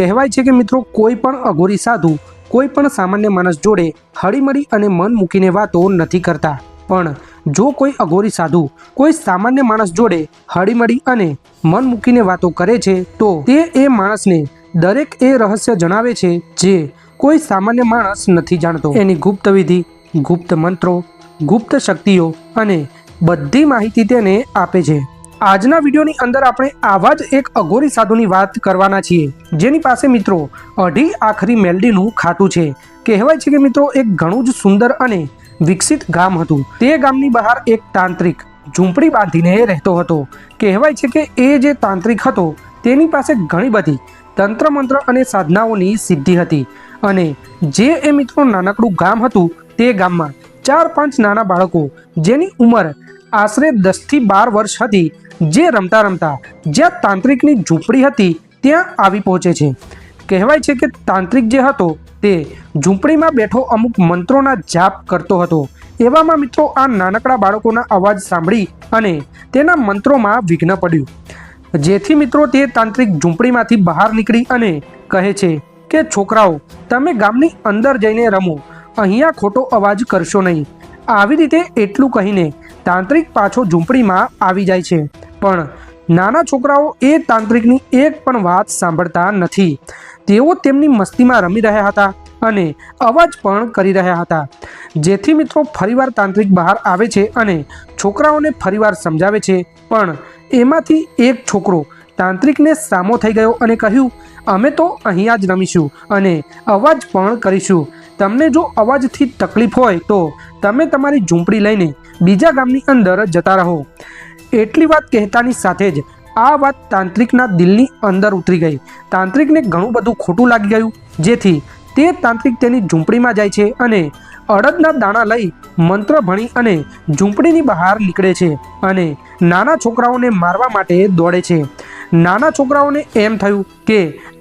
કહેવાય છે કે મિત્રો કોઈ પણ અઘોરી સાધુ, કોઈ પણ સામાન્ય માણસ જોડે હળીમળી અને મન મૂકીને વાતો નથી કરતા. પણ જો કોઈ અઘોરી સાધુ, કોઈ સામાન્ય માણસ જોડે હળીમળી અને મન મૂકીને વાતો કરે છે, તો તે એ માણસને દરેક એ રહસ્ય જણાવે છે જે કોઈ સામાન્ય માણસ નથી જાણતો. એની ગુપ્ત વિધિ, ગુપ્ત મંત્રો, ગુપ્ત શક્તિઓ અને બધી માહિતી તેને આપે છે. આજના વિડીયોની અંદર આપણે આવા જ એક અઘોરી સાધુની વાત કરવાના છીએ. જેની પાસે મિત્રો અઢી આખરી મેલડીનું ખાતું છે. કહેવાય છે કે મિત્રો એક ઘણું જ સુંદર અને વિકસિત ગામ હતું. તે ગામની બહાર એક તાંત્રિક ઝૂંપડી બાંધીને રહેતો હતો. કહેવાય છે કે એ જે તાંત્રિક હતો, તેની પાસે ઘણી બધી તંત્ર મંત્ર અને સાધનાઓની સિદ્ધિ હતી. અને જે એ મિત્રો નાનકડું ગામ હતું, તે ગામમાં ચાર પાંચ નાના બાળકો જેની ઉંમર આશરે દસથી બાર વર્ષ હતી. જે રમતા રમતા જ્યાં તાંત્રિકની ઝૂંપડી હતી, ત્યાં આવી પહોંચે છે. કહેવાય છે કે તાંત્રિક જે હતો, તે ઝૂંપડીમાં બેઠો અમુક મંત્રોના જાપ કરતો હતો. એવામાં મિત્રો આ નાનકડા બાળકોના અવાજ સાંભળી અને તેના મંત્રોમાં વિઘ્ન પડ્યું. જેથી મિત્રો તે તાંત્રિક ઝૂંપડીમાંથી બહાર નીકળી અને કહે છે કે, છોકરાઓ, તમે ગામની અંદર જઈને રમો. અહીંયા ખોટો અવાજ કરશો નહીં. આવી રીતે એટલું કહીને તાંત્રિક પાછો ઝૂંપડીમાં આવી જાય છે. પણ નાના છોકરાઓ એ તાંત્રિકની એક પણ વાત સાંભળતા નથી. તેઓ તેમની મસ્તીમાં રમી રહ્યા હતા અને અવાજ પણ કરી રહ્યા હતા. જેથી મિત્રો ફરીવાર તાંત્રિક બહાર આવે છે અને છોકરાઓને ફરીવાર સમજાવે છે. પણ એમાંથી એક છોકરો તાંત્રિકને સામો થઈ ગયો અને કહ્યું, અમે તો અહીંયા જ રમીશું અને અવાજ પણ કરીશું. તમને જો અવાજથી તકલીફ હોય તો તમે તમારી ઝૂંપડી લઈને બીજા ગામની અંદર જતા રહો. એટલી વાત કહેતાની સાથે જ આ વાત તાંત્રિકના દિલની અંદર ઉતરી ગઈ. તાંત્રિકને ઘણું બધું ખોટું લાગી ગયું, જેથી તે તાંત્રિક તેની ઝૂંપડીમાં જાય છે અને અડદના દાણા લઈ મંત્ર ભણી અને ઝૂંપડીની બહાર નીકળે છે અને નાના છોકરાઓને મારવા માટે દોડે છે. નાના છોકરાઓને એમ થયું કે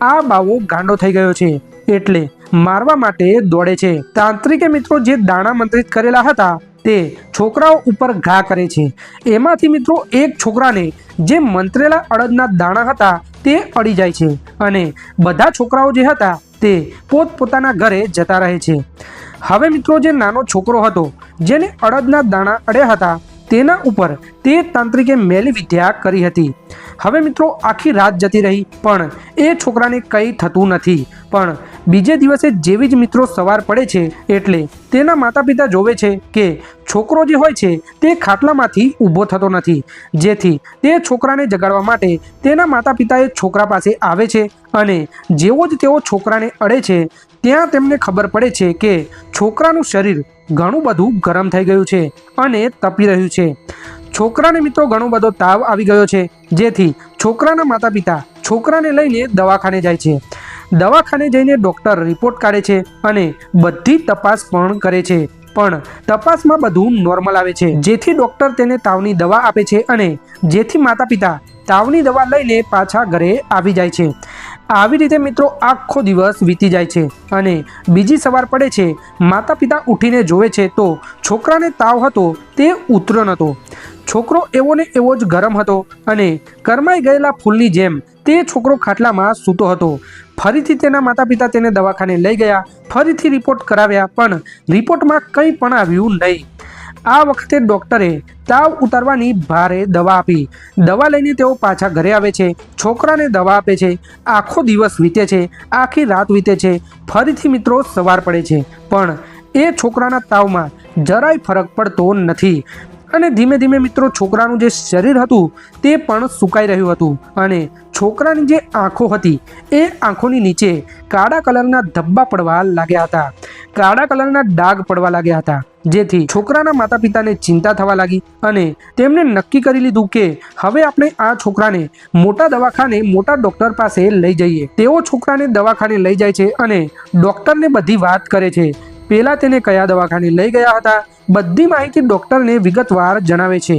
આ બાવો ગાંડો થઈ ગયો છે. એટલે મારવા માટે દોડે છે. તાંત્રિકે મિત્રો જે દાણા મંત્રિત કરેલા હતા, તે છોકરાઓ ઉપર ઘા કરે છે. એમાંથી મિત્રો એક છોકરાને જે મંત્રેલા અડદના દાણા હતા, તે અડી જાય છે અને બધા છોકરાઓ જે હતા, તે પોતપોતાના ઘરે જતા રહે છે. હવે મિત્રો જે નાનો છોકરો હતો, જેને અડદના દાણા અડ્યા હતા, તેના ઉપર તે તાંત્રિકે મેલી વિદ્યા કરી હતી. હવે મિત્રો આખી રાત જતી રહી, પણ એ છોકરાને કંઈ થતું નથી. પણ બીજે દિવસે જેવી જ મિત્રો સવાર પડે છે એટલે તેના માતા પિતા જોવે છે કે છોકરો જે હોય છે તે ખાટલામાંથી ઊભો થતો નથી. જેથી તે છોકરાને જગાડવા માટે તેના માતા પિતાએ છોકરા પાસે આવે છે અને જેવો જ તેઓ છોકરાને અડે છે, ત્યાં તેમને ખબર પડે છે કે છોકરાનું શરીર ઘણું બધું ગરમ થઈ ગયું છે અને તપી રહ્યું છે. છોકરાને મિત્રો ઘણો બધો તાવ આવી ગયો છે, જેથી છોકરાના માતા પિતા છોકરાને લઈને દવાખાને જાય છે. દવાખાને જઈને ડૉક્ટર રિપોર્ટ કાઢે છે અને બધી તપાસ પણ કરે છે. પણ તપાસમાં બધું નોર્મલ આવે છે. જેથી ડૉક્ટર તેને તાવની દવા આપે છે અને જેથી માતા પિતા તાવની દવા લઈને પાછા ઘરે આવી જાય છે. આવી રીતે મિત્રો આખો દિવસ વીતી જાય છે અને બીજી સવાર પડે છે. માતા પિતા ઉઠીને જોવે છે તો છોકરાને તાવ હતો તે ઉતરો નહોતો. છોકરો એવો ને એવો જ ગરમ હતો અને કરમાઈ ગયેલા ફૂલની જેમ તે છોકરો ખાટલામાં સૂતો હતો. ફરીથી તેના માતા પિતા તેને દવાખાને લઈ ગયા, ફરીથી રિપોર્ટ કરાવ્યા, પણ રિપોર્ટમાં કંઈ પણ આવ્યું નહીં. આ વખતે ડૉક્ટરે તાવ ઉતારવાની ભારે દવા આપી. દવા લઈને તેઓ પાછા ઘરે આવે છે. છોકરાને દવા આપે છે. આખો દિવસ વીતે છે. આખી રાત વીતે છે. ફરીથી મિત્રો સવાર પડે છે. પણ એ છોકરાના તાવમાં જરાય ફરક પડતો નથી. અને ધીમે ધીમે મિત્રો છોકરાનું જે શરીર હતું તે પણ સુકાઈ રહ્યું હતું. અને છોકરાની જે આંખો હતી એ આંખોની નીચે કાળા કલરના ધબ્બા પડવા લાગ્યા હતા. કાળા કલરના ડાઘ પડવા લાગ્યા હતા. જેથી છોકરાના માતા પિતાને ચિંતા થવા લાગી અને તેમણે નક્કી કરી લીધું કે હવે આપણે આ છોકરાને મોટા દવાખાને મોટા ડૉક્ટર પાસે લઈ જઈએ. તેઓ છોકરાને દવાખાને લઈ જાય છે અને ડોક્ટરને બધી વાત કરે છે. પેલા તેને કયા દવાખાને લઈ ગયા હતા? બધી માહિતી ડૉક્ટરને વિગતવાર જણાવે છે.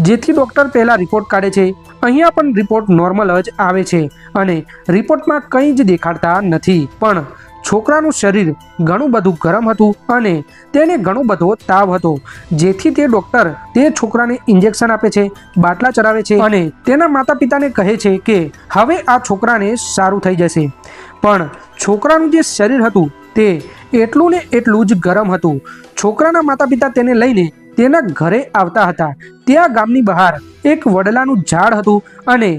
જેથી ડૉક્ટર પહેલાં રિપોર્ટ કાઢે છે. અહીંયા પણ રિપોર્ટ નોર્મલ જ આવે છે અને રિપોર્ટમાં કંઈ જ દેખાડતા નથી. પણ છોકરાનું શરીર ઘણું બધું ગરમ હતું અને તેને ઘણો બધો તાવ હતો. જેથી તે ડૉક્ટર તે છોકરાને ઇન્જેક્શન આપે છે, બાટલા ચડાવે છે અને તેના માતા પિતાને કહે છે કે, હવે આ છોકરાને સારું થઈ જશે. પણ છોકરાનું જે શરીર હતું તે એટલું ને એટલું જ ગરમ હતું. છોકરાના માતા પિતા તેને લઈને તેના ઘરે આવતા હતા. ત્યાં ગામની બહાર એક વડલાનું ઝાડ હતું અને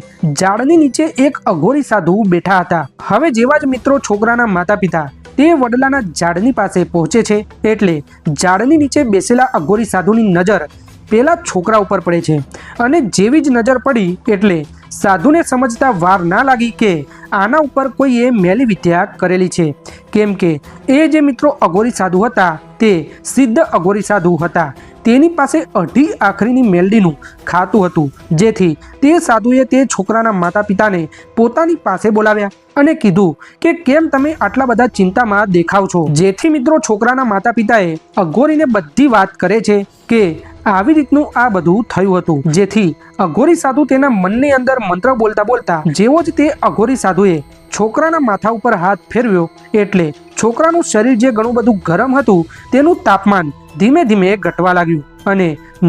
ઝાડની નીચે એક અઘોરી સાધુ બેઠા હતા. હવે જેવા જ મિત્રો છોકરાના માતા પિતા તે વડલાના ઝાડની પાસે પહોંચે છે એટલે ઝાડની નીચે બેસેલા અઘોરી સાધુની નજર પેલા છોકરા ઉપર પડે છે. અને જેવી જ નજર પડી એટલે સાધુને સમજતા વાર ના લાગી કે આના ઉપર કોઈએ મેલી વિદ્યા કરેલી છે. કેમ કે એ જે મિત્રો અઘોરી સાધુ હતા, તે સિદ્ધ અઘોરી સાધુ હતા. તેની પાસે અઢી આખરીની મેલડીનું ખાતું હતું, જેથી તે સાધુએ તે છોકરાના માતા પિતાને પોતાની પાસે બોલાવ્યા અને કીધું કે કેમ તમે આટલા બધા ચિંતામાં દેખાવ છો? જેથી મિત્રો છોકરાના માતા પિતાએ અઘોરીને બધી વાત કરે છે કે આવી રીતનું આ બધું થયું હતું. જેથી અઘોરી સાધુ તેના મનની અંદર મંત્ર બોલતા બોલતા જેવો જ તે અઘોરી સાધુએ છોકરાના માથા ઉપર હાથ ફેરવ્યો એટલે છોકરાનું શરીર જે ઘણું બધું ગરમ હતું તેનું તાપમાન ધીમે ધીમે ઘટવા લાગ્યું અને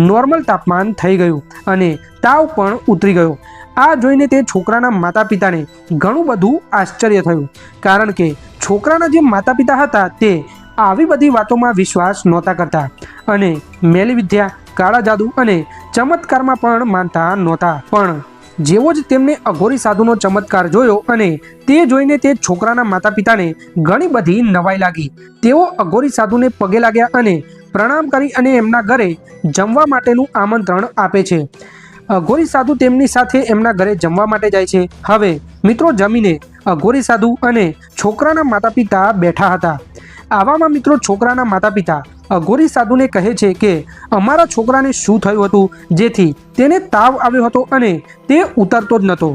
નોર્મલ તાપમાન થઈ ગયું અને તાવ પણ ઉતરી ગયો. આ જોઈને તે છોકરાના માતા પિતાને ઘણું બધું આશ્ચર્ય થયું, કારણ કે છોકરાના જે માતા પિતા હતા તે આવી બધી વાતોમાં વિશ્વાસ નહોતા કરતા અને મેલી વિદ્યા કાળા જાદુ અને ચમત્કારમાં પણ માનતા નહોતા. પણ જેવો જ તેમને અઘોરી સાધુનો ચમત્કાર જોયો અને તે જોઈને તે છોકરાના માતા પિતાને ઘણી બધી નવાઈ લાગી. તેઓ અઘોરી સાધુને પગે લાગ્યા અને પ્રણામ કરી અને એમના ઘરે જમવા માટેનું આમંત્રણ આપે છે. અઘોરી સાધુ તેમની સાથે એમના ઘરે જમવા માટે જાય છે. હવે મિત્રો જમીને અઘોરી સાધુ અને છોકરાના માતા પિતા બેઠા હતા. આવામાં મિત્રો છોકરાના માતા પિતા અઘોરી સાધુને કહે છે કે, અમારા છોકરાને શું થયું હતું? જેથી તેને તાવ આવ્યો હતો અને તે ઉતરતો જ નહોતો.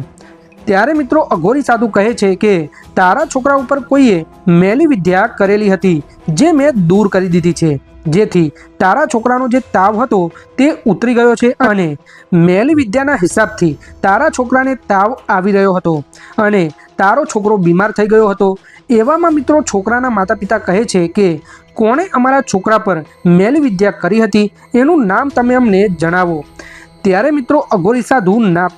ત્યારે મિત્રો અઘોરી સાધુ કહે છે કે, તારા છોકરા ઉપર કોઈએ મેલી વિદ્યા કરેલી હતી, જે મેં દૂર કરી દીધી છે. જેથી તારા છોકરાનો જે તાવ હતો, તે ઉતરી ગયો છે અને મેલી વિદ્યાના હિસાબથી તારા છોકરાને તાવ આવી રહ્યો હતો અને તારો છોકરો બીમાર થઈ ગયો હતો. એવામાં મિત્રો, છોકરાના માતા પિતા કહે છે કે કોણે અમારા છોકરા પર મેલ વિદ્યા કરી હતી એનું નામ તમે અમને જણાવો. ત્યારે મિત્રો અઘોરી સાધુ ના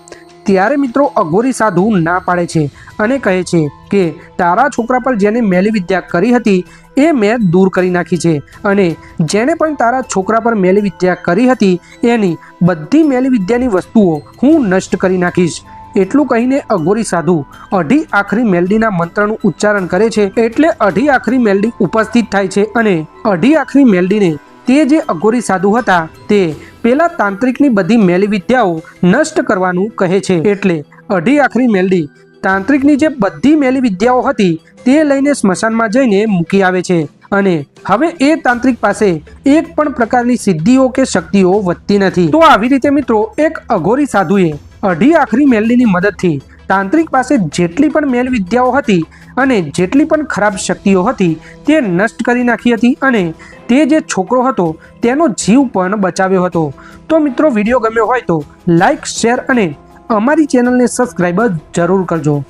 ત્યારે મિત્રો અઘોરી સાધુ ના પાડે છે અને કહે છે કે, તારા છોકરા પર જેને મેલી વિદ્યા કરી હતી, એ મેં દૂર કરી નાખી છે. અને જેને પણ તારા છોકરા પર મેલી વિદ્યા કરી હતી, એની બધી મેલી વિદ્યાની વસ્તુઓ હું નષ્ટ કરી નાખીશ. એટલું કહીને અઘોરી સાધુ અઢી આખરી મેલડીના મંત્રનું ઉચ્ચારણ કરે છે એટલે અઢી આખરી મેલડી ઉપસ્થિત થાય છે અને અઢી આખરી મેલડીને તે જે અઘોરી સાધુ હતા તે પેલા તાંત્રિકની બધી મેલી વિદ્યાઓ નષ્ટ કરવાનું કહે છે. એટલે અઢી આખરી મેલડી તાંત્રિકની જે બધી મેલી વિદ્યાઓ હતી તે લઈને સ્મશાનમાં જઈને મૂકી આવે છે અને હવે એ તાંત્રિક પાસે એક પણ પ્રકારની સિદ્ધિઓ કે શક્તિઓ વધતી નથી. તો આવી રીતે મિત્રો એક અઘોરી સાધુએ અઢી આખરી મેલડીની મદદથી તાંત્રિક પાસે જેટલી પણ મેલ વિદ્યાઓ હતી અને જેટલી પણ ખરાબ શક્તિઓ હતી તે નષ્ટ કરી નાખી હતી અને તે જે છોકરો હતો તેનો જીવ પણ બચાવ્યો હતો. તો મિત્રો, વીડિયો ગમ્યો હોય તો લાઇક શેર અને અમારી ચેનલને સબસ્ક્રાઈબ જરૂર કરજો.